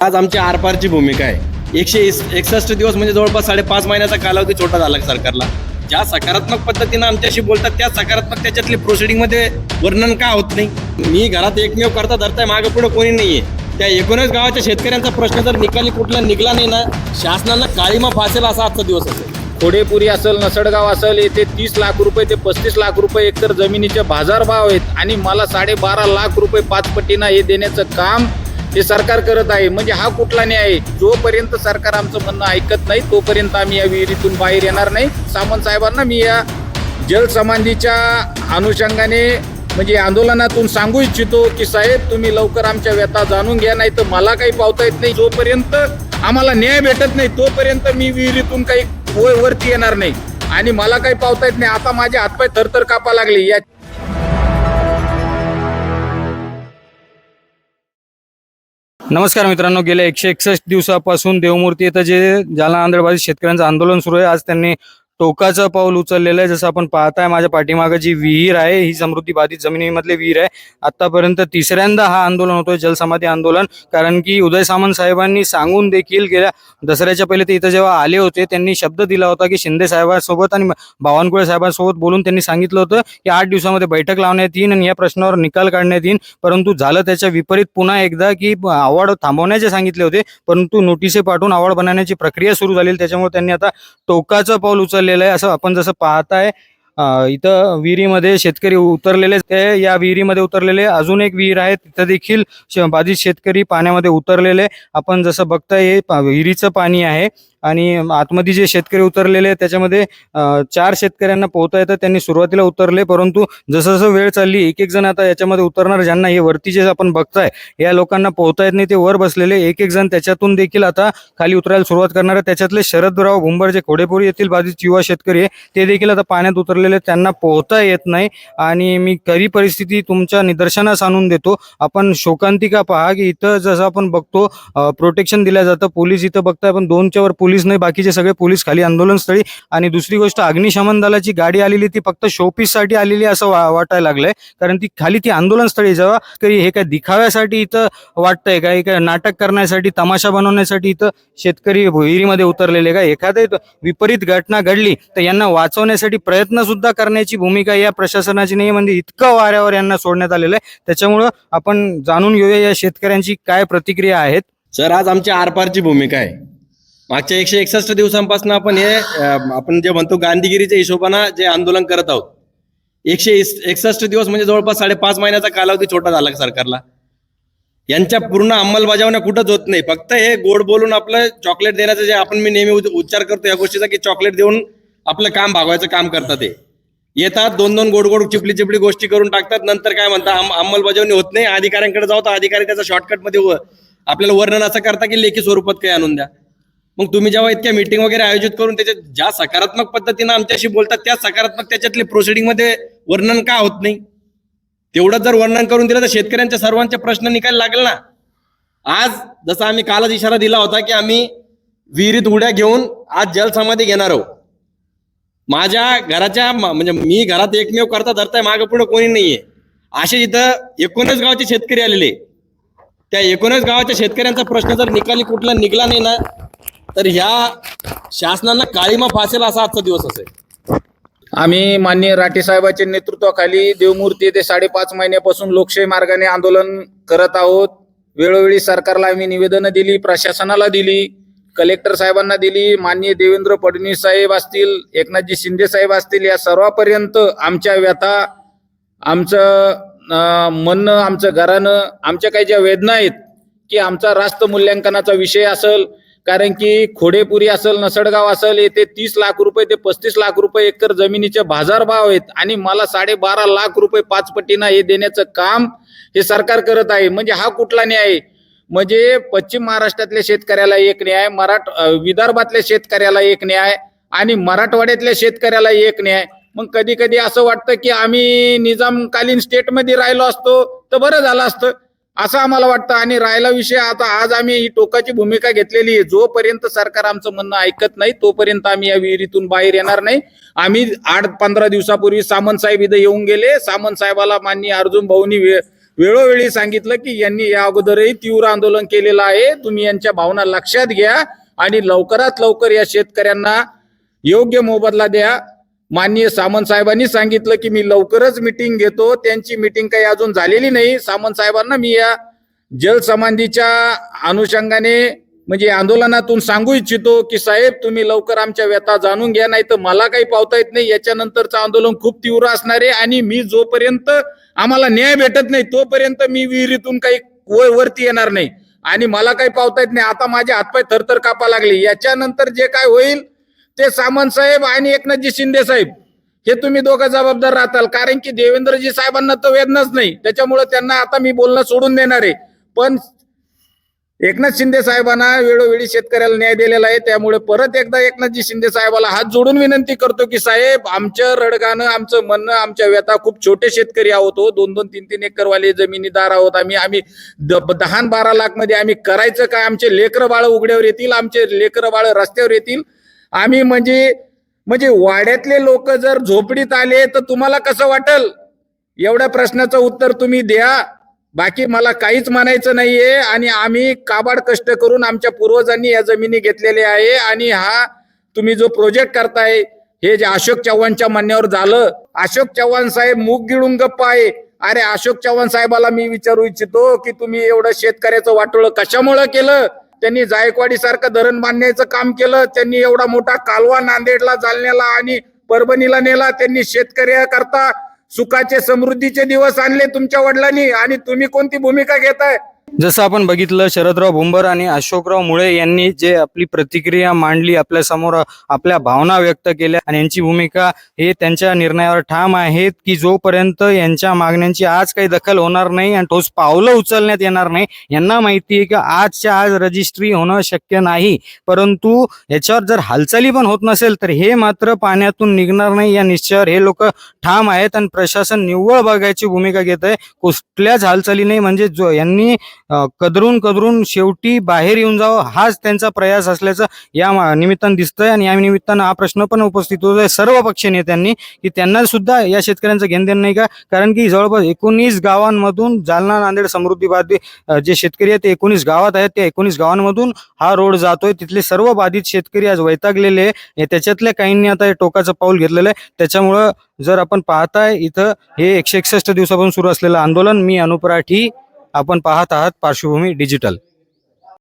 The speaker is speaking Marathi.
आज आमची आरपारची भूमिका आहे. एकशे एकसष्ट दिवस म्हणजे जवळपास साडेपाच महिन्याचा कालावधी छोटा झाला सरकारला. ज्या सकारात्मक पद्धतीनं आमच्याशी बोलतात त्या सकारात्मक त्याच्यातले प्रोसिडिंगमध्ये वर्णन का होत नाही? मी घरात एकमेव करता धरताय मागं पुढं कोणी नाहीये. त्या एकोणीस गावाच्या शेतकऱ्यांचा प्रश्न जर निकाली कुठला निघला नाही ना शासनानं काळीमा फासेल असा आजचा दिवस असेल. खोडेपुरी असेल नसडगाव असेल येथे तीस लाख रुपये ते पस्तीस लाख रुपये एकतर जमिनीचे बाजारभाव आहेत आणि मला साडेबारा लाख रुपये पाचपटीनं हे देण्याचं काम हे सरकार करत आहे. म्हणजे हा कुठला न्याय? आहे जोपर्यंत सरकार आमचं म्हणणं ऐकत नाही तोपर्यंत आम्ही या विहिरीतून बाहेर येणार नाही. सामंत साहेबांना मी या जलसमाधीच्या अनुषंगाने म्हणजे आंदोलनातून सांगू इच्छितो की साहेब तुम्ही लवकर आमच्या व्यथा जाणून घ्या नाही तर मला काही पावता येत नाही. जोपर्यंत आम्हाला न्याय भेटत नाही तोपर्यंत मी विहिरीतून काही वरती येणार नाही. आणि मला काही पावता येत नाही. आता माझे हातपाय थरथर कापा लागले. या नमस्कार मित्रांनो गेल्या एकशे एकसष्ट दिवसापासून देवमूर्ती येथे जे जालना आंधळबाजी शेतकऱ्यांचं आंदोलन सुरू आहे. आज त्यांनी टोकाचं पाऊल उचललेलं आहे. जसं आपण पाहताय माझ्या पाठीमागं जी विहीर आहे ही समृद्धी बाधित जमिनीमधली विहीर आहे. आतापर्यंत तिसऱ्यांदा हा आंदोलन होतोय जलसमाधी आंदोलन. कारण की उदय सामंत साहेबांनी सांगून देखील गेल्या दसऱ्याच्या पहिले ते इथं जेव्हा आले होते त्यांनी शब्द दिला होता की शिंदे साहेबांसोबत आणि बावनकुळे साहेबांसोबत बोलून त्यांनी सांगितलं होतं की आठ दिवसामध्ये बैठक लावण्यात येईल आणि या प्रश्नावर निकाल काढण्यात येईल परंतु झालं त्याच्या विपरीत पुन्हा एकदा की आवड थांबवण्याचे सांगितले होते परंतु नोटिसे पाठवून आवड बनवण्याची प्रक्रिया सुरू झाली. त्याच्यामुळे त्यांनी आता टोकाचं पाऊल केलेलं आहे असं आपण जसं पाहताय अं, इथं विहिरीमध्ये शेतकरी उतरलेले ते या विहिरीमध्ये उतरलेले अजून एक विहीर आहे तिथं देखील बाधित शेतकरी पाण्यामध्ये उतरलेले. आपण जसं बघताय हे विहिरीचं पाणी आहे. आणि आतमध्ये जे शेतकरी उतरलेले आहेत, त्याच्यामध्ये चार शेतकऱ्यांना पोहता येतं त्यांनी सुरुवातीला उतरले परंतु जसं जसं वेळ चालली एक एक जण आता याच्यामध्ये उतरणार ज्यांना हे वरती जे आपण बघताय या लोकांना पोहता येत नाही ते वर बसलेले एक एक जण त्याच्यातून देखील आता खाली उतरायला सुरुवात करणार आहे त्याच्यातले शरदराव भुंबर जे खोडेपुरी येथील बाधित युवा शेतकरी आहे ते देखील आता पाण्यात उतरलेले त्यांना पोहता येत नाही. आणि मी खरी परिस्थिती तुमच्या निदर्शनास आणून देतो. आपण शोकांतिका पहा की इथं जसं आपण बघतो प्रोटेक्शन दिलं जातं पोलीस इथं बघताय पण दोनच्या वर पोलीस नाही बाकीचे सगळे पोलीस खाली आंदोलनस्थळी. आणि दुसरी गोष्ट अग्निशमन दलाची गाडी आलेली ती फक्त शोपीससाठी आलेली असं वा वाटायला लागलंय. कारण ती खाली ती आंदोलनस्थळी जेव्हा तरी हे काय दिखाव्यासाठी इथं वाटतंय का? काय नाटक करण्यासाठी तमाशा बनवण्यासाठी इथं शेतकरी विहिरीमध्ये उतरलेले का? एखादे विपरीत घटना घडली तर यांना वाचवण्यासाठी प्रयत्न सुद्धा करण्याची भूमिका या प्रशासनाची नाही म्हणजे इतकं वाऱ्यावर यांना सोडण्यात आलेलं आहे. त्याच्यामुळं आपण जाणून घेऊया या शेतकऱ्यांची काय प्रतिक्रिया आहेत. सर आज आमची आरपारची भूमिका आहे. मागच्या एकशे एकसष्ट दिवसांपासून आपण हे आपण जे म्हणतो गांधीगिरीच्या हिशोबानं जे आंदोलन करत आहोत एकशे इस- एकसष्ट दिवस म्हणजे जवळपास साडेपाच महिन्याचा कालावधी छोटा झाला सरकारला. यांच्या पूर्ण अंमलबजावण्या कुठंच होत नाही. फक्त हे गोड बोलून आपलं चॉकलेट देण्याचं जे आपण मी नेहमी उच्चार करतो या गोष्टीचा की चॉकलेट देऊन आपलं काम भागवायचं काम करतात ते येतात दोन दोन गोड गोड चिपली चिपली गोष्टी करून टाकतात नंतर काय म्हणतात अंमलबजावणी होत नाही अधिकाऱ्यांकडे जाऊ तर अधिकारी त्याचा शॉर्टकटमध्ये आपल्याला वर्णन असं करता की लेखी स्वरूपात काही आणून द्या. मग तुम्ही जेव्हा इतक्या मीटिंग वगैरे आयोजित करून त्याच्यात ज्या सकारात्मक पद्धतीनं आमच्याशी बोलतात त्या सकारात्मक त्याच्यातले प्रोसिडिंगमध्ये वर्णन का होत नाही? तेवढं जर वर्णन करून दिलं तर शेतकऱ्यांच्या सर्वांचे प्रश्न निकाल लागेल ना. आज जसं आम्ही कालच इशारा दिला होता की आम्ही विहिरीत उड्या घेऊन आज जलसमाधी घेणार आहोत. माझ्या घराच्या म्हणजे मी घरात एकमेव करता धरताय मागं पुढे कोणी नाहीये. असे इथं एकोणीस गावचे शेतकरी आलेले. त्या एकोणीस गावाच्या शेतकऱ्यांचा प्रश्न जर निकाली कुठला निघाला नाही ना तर ह्या शासनानं काळीमा फासेल असा आजचा दिवस असेल. आम्ही माननीय राठी साहेबांच्या नेतृत्वाखाली देवमूर्ती येथे साडेपाच महिन्यापासून लोकशाही मार्गाने आंदोलन करत आहोत. वेळोवेळी सरकारला आम्ही निवेदनं दिली प्रशासनाला दिली कलेक्टर साहेबांना दिली माननीय देवेंद्र फडणवीस साहेब असतील एकनाथजी शिंदे साहेब असतील या सर्वापर्यंत आमच्या व्यथा आमचं म्हणणं आमचं घरानं आमच्या काही ज्या वेदना आहेत की आमचा रास्त मूल्यांकनाचा विषय असेल कारण की खोडेपुरी असेल नसडगाव असेल येथे तीस लाख रुपये ते पस्तीस लाख रुपये एकर जमिनीचे बाजारभाव आहेत आणि मला साडेबारा लाख रुपये पाच पटीना हे देण्याचं काम हे सरकार करत आहे. म्हणजे हा कुठला न्याय? आहे? म्हणजे पश्चिम महाराष्ट्रातल्या शेतकऱ्याला एक न्याय मराठ विदर्भातल्या शेतकऱ्याला एक न्याय आणि मराठवाड्यातल्या शेतकऱ्याला एक न्याय. मग कधी कधी असं वाटतं की आम्ही निजामकालीन स्टेटमध्ये राहिलो असतो तर बरं झालं असतं. असं आम्हाला वाटतं. आणि राहिला विषय आता आज आम्ही ही टोकाची भूमिका घेतलेली आहे. जोपर्यंत सरकार आमचं म्हणणं ऐकत नाही तोपर्यंत आम्ही या विहिरीतून बाहेर येणार नाही. आम्ही आठ पंधरा दिवसापूर्वी सामंत साहेब इथं येऊन गेले. सामंत साहेबाला माननीय अर्जुन भाऊनी वे- वेळोवेळी सांगितलं की यांनी या अगोदरही तीव्र आंदोलन केलेलं आहे. तुम्ही यांच्या भावना लक्षात घ्या आणि लवकरात लवकर या शेतकऱ्यांना योग्य मोबदला द्या. माननीय सामंत साहेबांनी सांगितलं की मी लवकरच मिटिंग घेतो. त्यांची मिटिंग काही अजून झालेली नाही. सामंत साहेबांना मी या जलसमाधीच्या अनुषंगाने म्हणजे आंदोलनातून सांगू इच्छितो की साहेब तुम्ही लवकर आमच्या व्यथा जाणून घ्या नाही तर मला काही पावता येत नाही. याच्यानंतरचं आंदोलन खूप तीव्र असणार आहे आणि मी जोपर्यंत आम्हाला न्याय भेटत नाही तोपर्यंत मी विहिरीतून काही वय वरती येणार नाही. आणि मला काही पावता येत नाही. आता माझे हातपाय थरथर कापा लागले. याच्यानंतर जे काय होईल ते सामंत साहेब आणि एकनाथजी शिंदे साहेब हे तुम्ही दोघं जबाबदार राहताल. कारण की देवेंद्रजी साहेबांना तर वेदनाच नाही. त्याच्यामुळे त्यांना आता मी बोलणं सोडून देणार आहे. पण एकनाथ शिंदे साहेबांना वेळोवेळी शेतकऱ्याला न्याय दिलेला आहे. त्यामुळे परत एकदा एकनाथजी शिंदे साहेबाला हात जोडून विनंती करतो की साहेब आमचं रडगाणं आमचं म्हणणं आमच्या व्यथा खूप छोटे शेतकरी आहोत हो. दोन दोन तीन तीन एकरवाले जमिनीदार आहोत. आम्ही आम्ही दहा बारा लाखमध्ये आम्ही करायचं काय आमचे लेकर बाळ उघड्यावर येतील आमचे लेकरं बाळ रस्त्यावर येतील. आम्ही म्हणजे म्हणजे वाड्यातले लोक जर झोपडीत आले तर तुम्हाला कसं वाटल? एवढ्या प्रश्नाचं उत्तर तुम्ही द्या. बाकी मला काहीच म्हणायचं नाहीये आणि आम्ही काबाड कष्ट करून आमच्या पूर्वजांनी या जमिनी घेतलेल्या आहे आणि हा तुम्ही जो प्रोजेक्ट करताय हे जे अशोक चव्हाणच्या म्हणण्यावर झालं. अशोक चव्हाण साहेब मूग गिळून गप्प आहे. अरे अशोक चव्हाण साहेबाला मी विचारू इच्छितो की तुम्ही एवढं शेतकऱ्याचं वाटोळं कशामुळं केलं? त्यांनी जायकवाडी सारखं धरण बांधण्याचं काम केलं त्यांनी एवढा मोठा कालवा नांदेडला जालन्याला आणि परभणीला नेला त्यांनी शेतकऱ्याकरता सुखाचे समृद्धीचे दिवस आणले तुमच्या वडिलांनी. आणि तुम्ही कोणती भूमिका घेताय? जसं आपण बघितलं शरदराव भुंबर आणि अशोकराव मुळे यांनी जे आपली प्रतिक्रिया मांडली आपल्यासमोर आपल्या भावना व्यक्त केल्या आणि यांची भूमिका हे त्यांच्या निर्णयावर ठाम आहेत की जोपर्यंत यांच्या मागण्यांची आज काही दखल होणार नाही आणि ठोस पावलं उचलण्यात येणार नाही यांना माहिती आहे की आजच्या आज रजिस्ट्री होणं शक्य नाही. परंतु याच्यावर जर हालचाली पण होत नसेल तर हे मात्र पाण्यातून निघणार नाही. या निश्चयावर हे लोक ठाम आहेत आणि प्रशासन निव्वळ बघायची भूमिका घेत आहे कुठल्याच हालचाली नाही. म्हणजे जो यांनी कदरून कदरून शेवटी बाहेर येऊन जावं हाच त्यांचा प्रयास असल्याचं या निमित्तानं दिसतंय. आणि या निमित्तानं हा प्रश्न पण उपस्थित होतोय. सर्व पक्ष नेत्यांनी की त्यांना सुद्धा या शेतकऱ्यांचं घेण देणं नाही का? कारण की जवळपास एकोणीस गावांमधून जालना नांदेड समृद्धी बाधित जे शेतकरी आहेत ते एकोणीस गावात आहेत. त्या एकोणीस गावांमधून हा रोड जातोय. तिथले सर्व बाधित शेतकरी आज वैतागलेले आहे. त्याच्यातल्या काहींनी आता टोकाचं पाऊल घेतलेलं आहे. त्याच्यामुळं जर आपण पाहताय इथं हे एकशे एकसष्ट दिवसापासून सुरू असलेलं आंदोलन मी अनुपराठी आपण पाहत आहात पार्श्वभूमी डिजिटल.